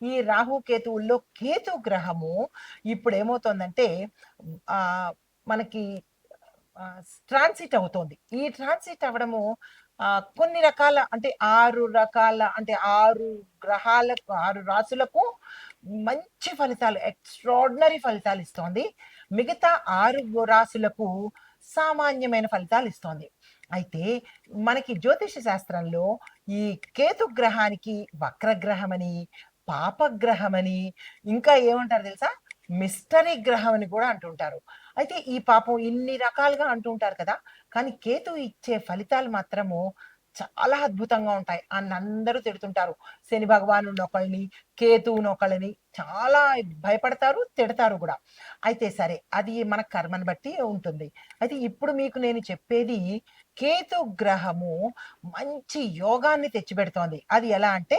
ఈ రాహు కేతువుల్లో కేతు గ్రహము ఇప్పుడు ఏమవుతుందంటే ఆ మనకి ట్రాన్సిట్ అవుతోంది. ఈ ట్రాన్సిట్ అవ్వడము ఆ, కొన్ని రకాల అంటే ఆరు రకాల అంటే ఆరు గ్రహాలకు ఆరు రాసులకు మంచి ఫలితాలు ఎక్స్ట్రాడినరీ ఫలితాలు ఇస్తోంది. మిగతా ఆరు రాసులకు సామాన్యమైన ఫలితాలు ఇస్తోంది. అయితే మనకి జ్యోతిష శాస్త్రంలో ఈ కేతు గ్రహానికి వక్రగ్రహమని పాపగ్రహమని ఇంకా ఏమంటారు తెలుసా? మిస్టరీ గ్రహం అని కూడా అంటుంటారు. అయితే ఈ పాపం ఇన్ని రకాలుగా అంటుంటారు కదా? కానీ కేతు ఇచ్చే ఫలితాలు మాత్రము చాలా అద్భుతంగా ఉంటాయి అని అందరూ తిడుతుంటారు. శని భగవాను ఒకళ్ళని కేతువుని ఒకళ్ళని చాలా భయపడతారు తిడతారు కూడా. అయితే సరే అది మన కర్మని బట్టి ఉంటుంది. అయితే ఇప్పుడు మీకు నేను చెప్పేది కేతు గ్రహము మంచి యోగాన్ని తెచ్చిపెడుతోంది. అది ఎలా అంటే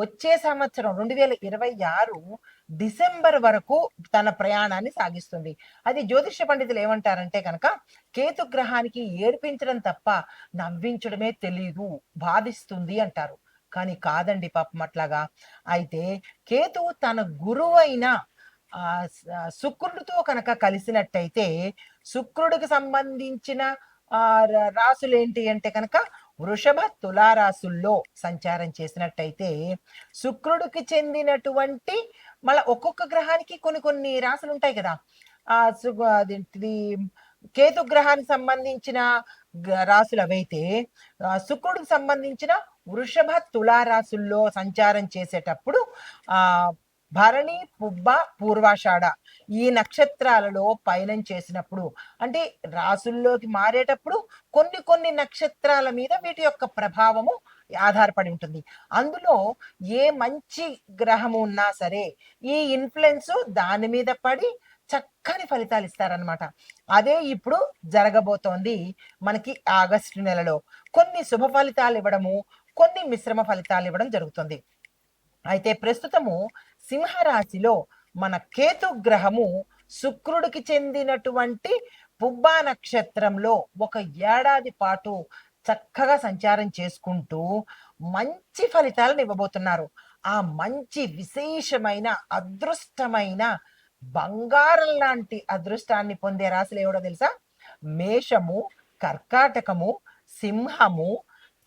వచ్చే సంవత్సరం రెండు వేల ఇరవై ఆరు డిసెంబర్ వరకు తన ప్రయాణాన్ని సాగిస్తుంది. అది జ్యోతిష పండితులు ఏమంటారంటే కనుక కేతు గ్రహానికి ఏడ్పించడం తప్ప నవ్వించడమే తెలియదు బాధిస్తుంది అంటారు. కానీ కాదండి పాపం అట్లాగా. అయితే కేతు తన గురువైన శుక్రుడితో కనుక కలిసినట్టయితే శుక్రుడికి సంబంధించిన రాసులు ఏంటి అంటే కనుక వృషభ తులారాసుల్లో సంచారం చేసినట్టయితే శుక్రుడికి చెందినటువంటి మళ్ళీ ఒక్కొక్క గ్రహానికి కొన్ని కొన్ని రాసులు ఉంటాయి కదా. ఆ సు- కేతు గ్రహానికి సంబంధించిన రాసులు అవైతే శుక్రుడికి సంబంధించిన వృషభ తులారాసుల్లో సంచారం చేసేటప్పుడు ఆ భరణి పుబ్బ పూర్వాషాఢ ఈ నక్షత్రాలలో పయనం చేసినప్పుడు అంటే రాసుల్లోకి మారేటప్పుడు కొన్ని కొన్ని నక్షత్రాల మీద వీటి యొక్క ప్రభావము ఆధారపడి ఉంటుంది. అందులో ఏ మంచి గ్రహము ఉన్నా సరే ఈ ఇన్ఫ్లుయెన్స్ దాని మీద పడి చక్కని ఫలితాలు ఇస్తారనమాట అదే ఇప్పుడు జరగబోతోంది మనకి ఆగస్టు నెలలో. కొన్ని శుభ ఫలితాలు ఇవ్వడము కొన్ని మిశ్రమ ఫలితాలు ఇవ్వడం జరుగుతుంది. అయితే ప్రస్తుతము సింహరాశిలో మన కేతు గ్రహము శుక్రుడికి చెందినటువంటి పుబ్బా నక్షత్రంలో ఒక ఏడాది పాటు చక్కగా సంచారం చేసుకుంటూ మంచి ఫలితాలను ఇవ్వబోతున్నారు. ఆ మంచి విశేషమైన అదృష్టమైన బంగారం లాంటి అదృష్టాన్ని పొందే రాశులు ఏవడో తెలుసా? మేషము కర్కాటకము సింహము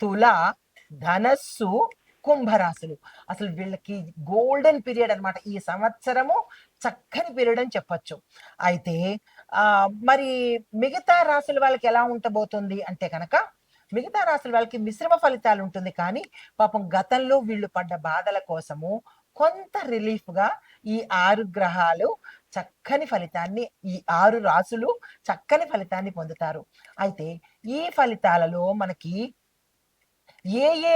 తుల ధనస్సు కుంభరాశులు. అసలు వీళ్ళకి గోల్డెన్ పీరియడ్ అన్నమాట. ఈ సంవత్సరము చక్కని పీరియడ్ అని చెప్పొచ్చు. అయితే ఆ మరి మిగతా రాశుల వాళ్ళకి ఎలా ఉండబోతుంది అంటే కనుక మిగతా రాశుల వాళ్ళకి మిశ్రమ ఫలితాలు ఉంటుంది. కానీ పాపం గతంలో వీళ్ళు పడ్డ బాధల కోసము కొంత రిలీఫ్గా ఈ ఆరు గ్రహాలు చక్కని ఫలితాన్ని ఈ ఆరు రాసులు చక్కని ఫలితాన్ని పొందుతారు. అయితే ఈ ఫలితాలలో మనకి ఏ ఏ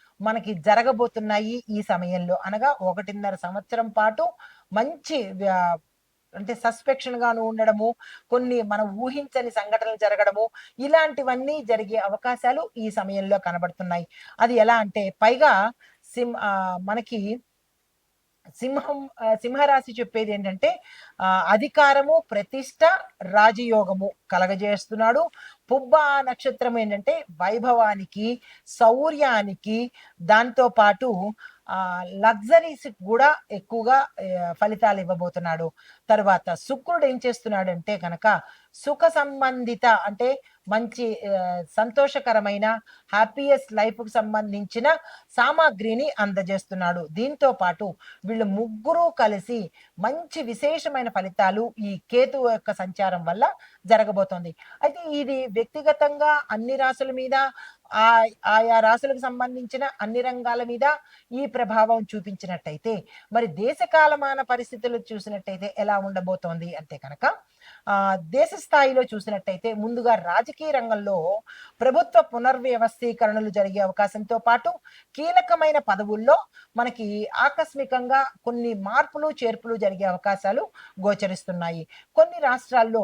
మనకి జరగబోతున్నాయి ఈ సమయంలో. అనగా ఒకటిన్నర సంవత్సరం పాటు మంచి అంటే సస్పెక్షన్ గాను ఉండడము కొన్ని మనం ఊహించని సంఘటనలు జరగడము ఇలాంటివన్నీ జరిగే అవకాశాలు ఈ సమయంలో కనబడుతున్నాయి. అది ఎలా అంటే పైగా సింహ మనకి సింహం సింహరాశి చెప్పేది ఏంటంటే అధికారము ప్రతిష్ట రాజయోగము కలగజేస్తున్నాడు. పుబ్బ నక్షత్రం ఏంటంటే వైభవానికి శౌర్యానికి దాంతో పాటు ఆ లగ్జరీస్ కూడా ఎక్కువగా ఫలితాలు ఇవ్వబోతున్నాడు. తర్వాత శుక్రుడు ఏం చేస్తున్నాడంటే కనుక సుఖ సంబంధిత అంటే మంచి సంతోషకరమైన హ్యాపీయెస్ట్ లైఫ్కు సంబంధించిన సామాగ్రిని అందజేస్తున్నాడు. దీంతో పాటు వీళ్ళు ముగ్గురు కలిసి మంచి విశేషమైన ఫలితాలు ఈ కేతు యొక్క సంచారం వల్ల జరగబోతోంది. అయితే ఇది వ్యక్తిగతంగా అన్ని రాసుల మీద ఆ ఆయా రాసులకు సంబంధించిన అన్ని రంగాల మీద ఈ ప్రభావం చూపించినట్టయితే మరి దేశ కాలమాన పరిస్థితులు చూసినట్టయితే ఎలా ఉండబోతోంది అంటే కనుక దేశ స్థాయిలో చూసినట్టయితే ముందుగా రాజకీయ రంగంలో ప్రభుత్వ పునర్వ్యవస్థీకరణలు జరిగే అవకాశంతో పాటు కీలకమైన పదవుల్లో మనకి ఆకస్మికంగా కొన్ని మార్పులు చేర్పులు జరిగే అవకాశాలు గోచరిస్తున్నాయి. కొన్ని రాష్ట్రాల్లో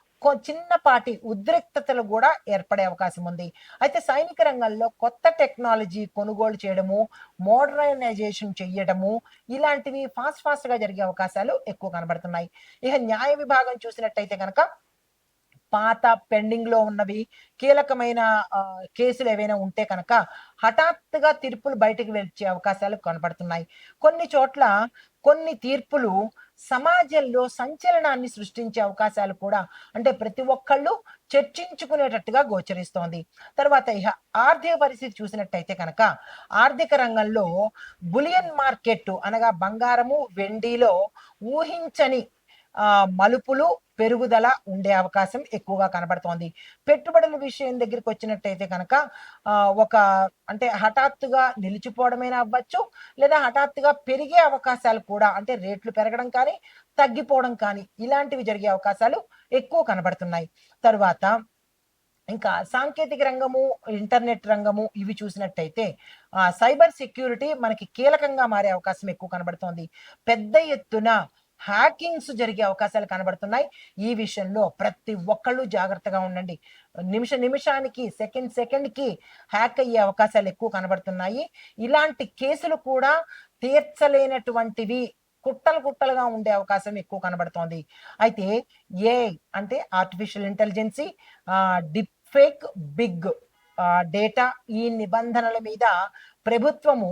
చిన్నపాటి ఉద్రిక్తతలు కూడా ఏర్పడే అవకాశం ఉంది. అయితే సైనిక రంగంలో కొత్త టెక్నాలజీ కొనుగోలు చేయడము మోడర్నైజేషన్ చేయడము ఇలాంటివి ఫాస్ట్ ఫాస్ట్గా జరిగే అవకాశాలు ఎక్కువ కనబడుతున్నాయి. ఇక న్యాయ విభాగం చూసినట్టయితే కనుక పాత పెండింగ్లో ఉన్నవి కీలకమైన కేసులు ఏవైనా ఉంటే కనుక హఠాత్తుగా తీర్పులు బయటకు వచ్చే అవకాశాలు కనపడుతున్నాయి. కొన్ని చోట్ల కొన్ని తీర్పులు సమాజంలో సంచలనాన్ని సృష్టించే అవకాశాలు కూడా అంటే ప్రతి ఒక్కళ్ళు చర్చించుకునేటట్టుగా గోచరిస్తోంది. తర్వాత ఇహ ఆర్థిక పరిస్థితి చూసినట్టయితే కనుక ఆర్థిక రంగంలో బులియన్ మార్కెట్ అనగా బంగారము వెండిలో ఊహించని మలుపులు పెరుగుదల ఉండే అవకాశం ఎక్కువగా కనబడుతోంది. పెట్టుబడుల విషయం దగ్గరికి వచ్చినట్టయితే కనుక ఒక అంటే హఠాత్తుగా నిలిచిపోవడమైనా అవ్వచ్చు లేదా హఠాత్తుగా పెరిగే అవకాశాలు కూడా అంటే రేట్లు పెరగడం కానీ తగ్గిపోవడం కానీ ఇలాంటివి జరిగే అవకాశాలు ఎక్కువ కనబడుతున్నాయి. తరువాత ఇంకా సాంకేతిక రంగము ఇంటర్నెట్ రంగము ఇవి చూసినట్టయితే ఆ సైబర్ సెక్యూరిటీ మనకి కీలకంగా మారే అవకాశం ఎక్కువ కనబడుతోంది. పెద్ద ఎత్తున హ్యాకింగ్స్ జరిగే అవకాశాలు కనబడుతున్నాయి. ఈ విషయంలో ప్రతి ఒక్కళ్ళు జాగ్రత్తగా ఉండండి. నిమిష నిమిషానికి సెకండ్ సెకండ్కి హ్యాక్ అయ్యే అవకాశాలు ఎక్కువ కనబడుతున్నాయి. ఇలాంటి కేసులు కూడా తీర్చలేనటువంటివి కుట్టలు కుట్టలుగా ఉండే అవకాశం ఎక్కువ కనబడుతోంది. అయితే ఏ అంటే artificial intelligence deepfake big data ఈ నిబంధనల మీద ప్రభుత్వము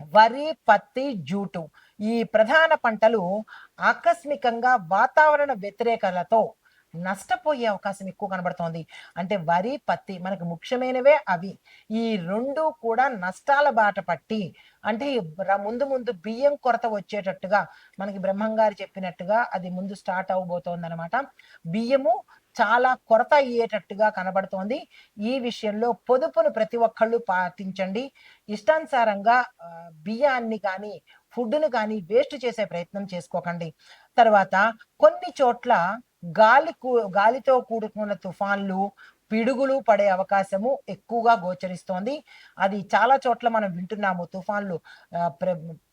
వరి పత్తి జూటు. ఈ ప్రధాన పంటలు ఆకస్మికంగా వాతావరణ వ్యతిరేకతలతో నష్టపోయే అవకాశం ఎక్కువ కనబడుతోంది. అంటే వరి పత్తి మనకు ముఖ్యమైనవే అవి. ఈ రెండు కూడా నష్టాల బాట పట్టి అంటే ముందు ముందు బియ్యం కొరత వచ్చేటట్టుగా మనకి బ్రహ్మంగారు చెప్పినట్టుగా అది ముందు స్టార్ట్ అవబోతోంది అనమాట బియ్యము చాలా కొరత అయ్యేటట్టుగా కనబడుతోంది. ఈ విషయంలో పొదుపును ప్రతి ఒక్కళ్ళు పాటించండి. ఇష్టానుసారంగా బియ్యాన్ని కానీ ఫుడ్ను కానీ వేస్ట్ చేసే ప్రయత్నం చేసుకోకండి. తర్వాత కొన్ని చోట్ల గాలి కూ- గాలితో కూడుకున్న తుఫాన్లు పిడుగులు పడే అవకాశము ఎక్కువగా గోచరిస్తోంది. అది చాలా చోట్ల మనం వింటున్నాము. తుఫాన్లు ప్ర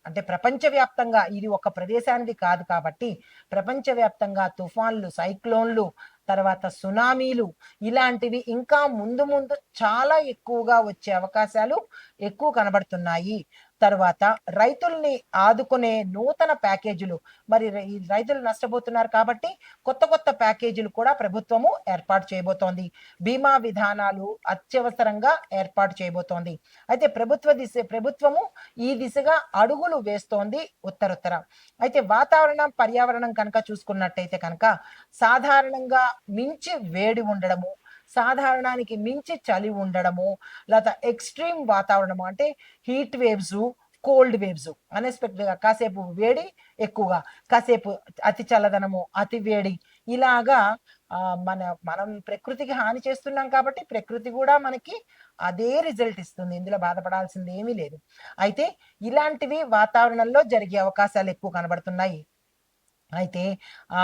అంటే ప్రపంచవ్యాప్తంగా ఇది ఒక ప్రదేశానికి కాదు కాబట్టి ప్రపంచవ్యాప్తంగా తుఫాన్లు సైక్లోన్లు తర్వాత సునామీలు ఇలాంటివి ఇంకా ముందు ముందు చాలా ఎక్కువగా వచ్చే అవకాశాలు ఎక్కువ కనబడుతున్నాయి. తర్వాత రైతుల్ని ఆదుకునే నూతన ప్యాకేజీలు. మరి ఈ రైతులు నష్టపోతున్నారు కాబట్టి కొత్త కొత్త ప్యాకేజీలు కూడా ప్రభుత్వము ఏర్పాటు చేయబోతోంది. బీమా విధానాలు అత్యవసరంగా ఏర్పాటు చేయబోతోంది. అయితే ప్రభుత్వ దిశ ప్రభుత్వము ఈ దిశగా అడుగులు వేస్తోంది ఉత్తరుత్తర. అయితే వాతావరణం పర్యావరణం కనుక చూసుకున్నట్టయితే కనుక సాధారణంగా మించి వేడి ఉండడము సాధారణానికి మించి చలి ఉండడము లేదా ఎక్స్ట్రీమ్ వాతావరణము అంటే హీట్ వేవ్స్ కోల్డ్ వేవ్స్ అన్ఎక్స్పెక్టెడ్గా కాసేపు వేడి ఎక్కువగా కాసేపు అతి చల్లదనము అతి వేడి ఇలాగా మన మనం ప్రకృతికి హాని చేస్తున్నాం కాబట్టి ప్రకృతి కూడా మనకి అదే రిజల్ట్ ఇస్తుంది. ఇందులో బాధపడాల్సింది ఏమీ లేదు. అయితే ఇలాంటివి వాతావరణంలో జరిగే అవకాశాలు ఎక్కువ కనబడుతున్నాయి. అయితే ఆ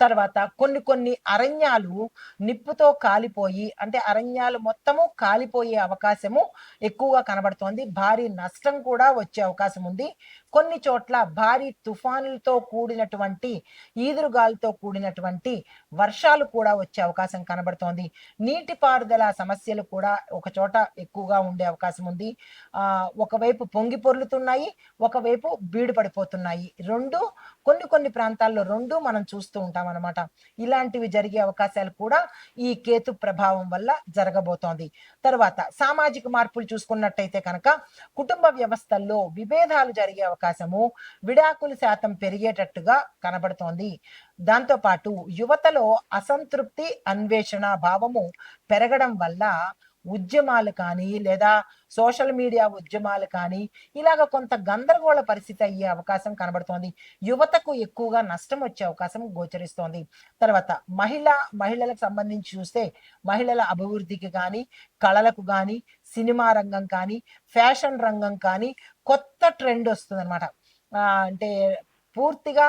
తర్వాత కొన్ని కొన్ని అరణ్యాలు నిప్పుతో కాలిపోయి అంటే అరణ్యాలు మొత్తము కాలిపోయే అవకాశము ఎక్కువగా కనబడుతోంది. భారీ నష్టం కూడా వచ్చే అవకాశం ఉంది. కొన్ని చోట్ల భారీ తుఫానులతో కూడినటువంటి ఈదురుగాలితో కూడినటువంటి వర్షాలు కూడా వచ్చే అవకాశం కనబడుతోంది. నీటిపారుదల సమస్యలు కూడా ఒక చోట ఎక్కువగా ఉండే అవకాశం ఉంది. ఆ ఒకవైపు పొంగి పొర్లుతున్నాయి ఒకవైపు బీడు పడిపోతున్నాయి. రెండు కొన్ని కొన్ని ప్రాంతాల్లో రెండు మనం చూస్తూ ఉంటాం అనమాట ఇలాంటివి జరిగే అవకాశాలు కూడా ఈ కేతు ప్రభావం వల్ల జరగబోతోంది. తర్వాత సామాజిక మార్పులు చూసుకున్నట్టయితే కనుక కుటుంబ వ్యవస్థల్లో విభేదాలు జరిగే అవకాశము విడాకుల శాతం పెరిగేటట్టుగా కనబడుతోంది. దాంతో పాటు యువతలో అసంతృప్తి అన్వేషణ భావము పెరగడం వల్ల ఉద్యమాలు కానీ లేదా సోషల్ మీడియా ఉద్యమాలు కానీ ఇలాగ కొంత గందరగోళ పరిస్థితి అయ్యే అవకాశం కనబడుతోంది. యువతకు ఎక్కువగా నష్టం వచ్చే అవకాశం గోచరిస్తోంది. తర్వాత మహిళ మహిళలకు సంబంధించి చూస్తే మహిళల అభివృద్ధికి కానీ కళలకు కానీ సినిమా రంగం కానీ ఫ్యాషన్ రంగం కానీ కొత్త ట్రెండ్ వస్తుంది అనమాట అంటే పూర్తిగా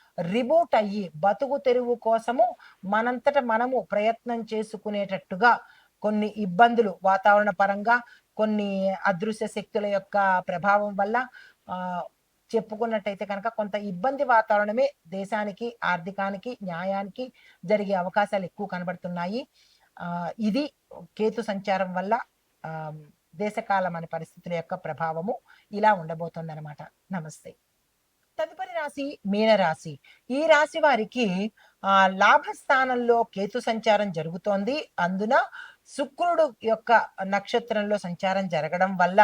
రిబూట్ అయ్యి బతుకు తెరువు కోసము మనంతట మనము ప్రయత్నం చేసుకునేటట్టుగా కొన్ని ఇబ్బందులు వాతావరణ పరంగా కొన్ని అదృశ్య శక్తుల యొక్క ప్రభావం వల్ల చెప్పుకున్నట్టయితే కనుక కొంత ఇబ్బంది వాతావరణమే దేశానికి ఆర్థికానికి న్యాయానికి జరిగే అవకాశాలు ఎక్కువ కనబడుతున్నాయి. ఇది కేతు సంచారం వల్ల దేశకాలం అనే పరిస్థితుల యొక్క ప్రభావము ఇలా ఉండబోతుంది అనమాట నమస్తే. రాశి మీనరాశి. ఈ రాశి వారికి ఆ లాభస్థానంలో కేతు సంచారం జరుగుతోంది. అందున శుక్రుడు యొక్క నక్షత్రంలో సంచారం జరగడం వల్ల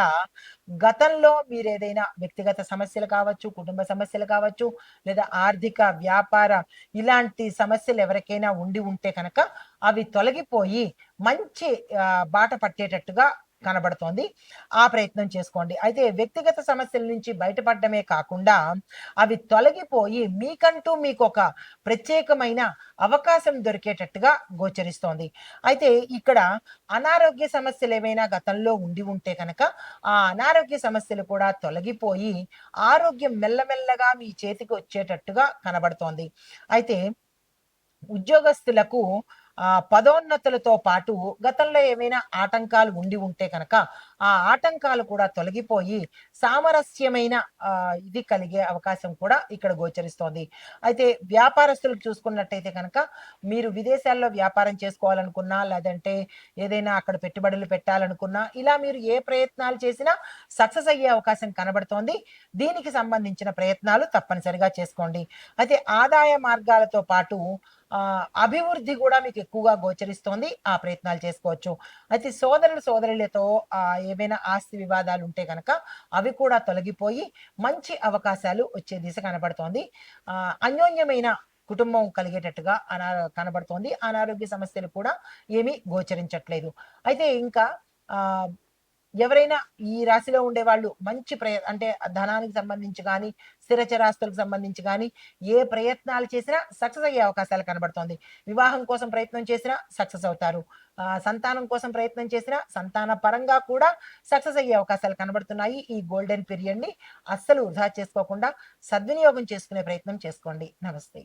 గతంలో మీరు ఏదైనా వ్యక్తిగత సమస్యలు కావచ్చు కుటుంబ సమస్యలు కావచ్చు లేదా ఆర్థిక వ్యాపార ఇలాంటి సమస్యలు ఎవరికైనా ఉండి ఉంటే కనుక అవి తొలగిపోయి మంచి బాట పట్టేటట్టుగా కనబడుతోంది. ఆ ప్రయత్నం చేసుకోండి. అయితే వ్యక్తిగత సమస్యల నుంచి బయటపడడమే కాకుండా అవి తొలగిపోయి మీకంటూ మీకు ఒక ప్రత్యేకమైన అవకాశం దొరికేటట్టుగా గోచరిస్తోంది. అయితే ఇక్కడ అనారోగ్య సమస్యలు ఏమైనా గతంలో ఉండి ఉంటే కనుక ఆ అనారోగ్య సమస్యలు కూడా తొలగిపోయి ఆరోగ్యం మెల్లమెల్లగా మీ చేతికి వచ్చేటట్టుగా కనబడుతోంది. అయితే ఉద్యోగస్తులకు పదోన్నతులతో పాటు గతంలో ఏమైనా ఆటంకాలు ఉండి ఉంటే కనుక ఆ ఆటంకాలు కూడా తొలగిపోయి సామరస్యమైన ఇది కలిగే అవకాశం కూడా ఇక్కడ గోచరిస్తోంది. అయితే వ్యాపారస్తులకు చూసుకున్నట్టయితే కనుక మీరు విదేశాల్లో వ్యాపారం చేసుకోవాలనుకున్నా లేదంటే ఏదైనా అక్కడ పెట్టుబడులు పెట్టాలనుకున్నా ఇలా మీరు ఏ ప్రయత్నాలు చేసినా సక్సెస్ అయ్యే అవకాశం కనబడుతోంది. దీనికి సంబంధించిన ప్రయత్నాలు తప్పనిసరిగా చేసుకోండి. అయితే ఆదాయ మార్గాలతో పాటు అభివృద్ధి కూడా మీకు ఎక్కువగా గోచరిస్తోంది. ఆ ప్రయత్నాలు చేసుకోవచ్చు. అయితే సోదరులు సోదరులతో ఆ, ఏవైనా ఆస్తి వివాదాలు ఉంటే కనుక అవి కూడా తొలగిపోయి మంచి అవకాశాలు వచ్చే దిశ కనబడుతోంది. ఆ, అన్యోన్యమైన కుటుంబం కలిగేటట్టుగా అనా కనబడుతోంది. అనారోగ్య సమస్యలు కూడా ఏమీ గోచరించట్లేదు. అయితే ఇంకా ఆ ఎవరైనా ఈ రాశిలో ఉండే వాళ్ళు మంచి ప్రయ అంటే ధనానికి సంబంధించి కానీ స్థిరచరాస్తులకు సంబంధించి కానీ ఏ ప్రయత్నాలు చేసినా సక్సెస్ అయ్యే అవకాశాలు కనబడుతోంది. వివాహం కోసం ప్రయత్నం చేసినా సక్సెస్ అవుతారు. సంతానం కోసం ప్రయత్నం చేసినా సంతాన పరంగా కూడా సక్సెస్ అయ్యే అవకాశాలు కనబడుతున్నాయి. ఈ గోల్డెన్ పీరియడ్ని అస్సలు వృధా చేసుకోకుండా సద్వినియోగం చేసుకునే ప్రయత్నం చేసుకోండి. నమస్తే.